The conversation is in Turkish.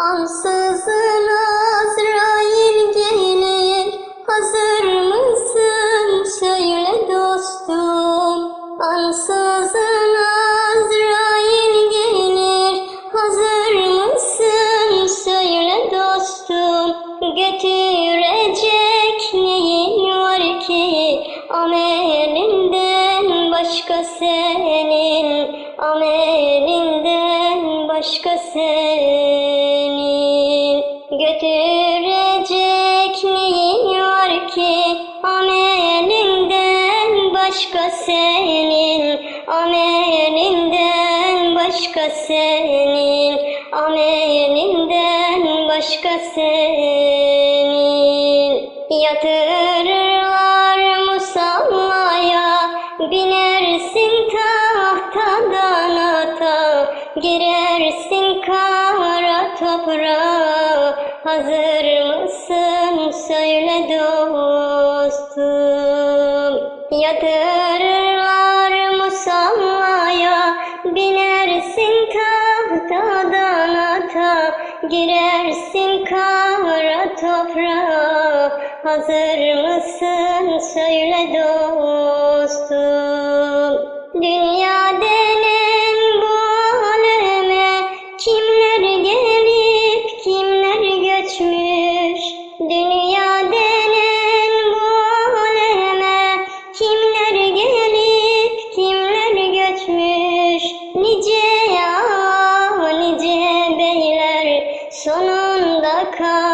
Ansızın Azrail gelir, hazır mısın söyle dostum. Ansızın Azrail gelir, hazır mısın söyle dostum. Götürecek neyin var ki amelinden başka senin, amelinden başka senin. Götürecek neyin var ki? Amelinden başka senin, amelinden başka senin, amelinden başka senin. Yatırırlar musallaya, binersin tahtadan girersin kara toprağa. Hazır mısın söyle dostum. Yatırırlar musallaya, binersin tahtadan ata, girersin kara toprağa. Hazır mısın söyle dostum. সোনন দেখা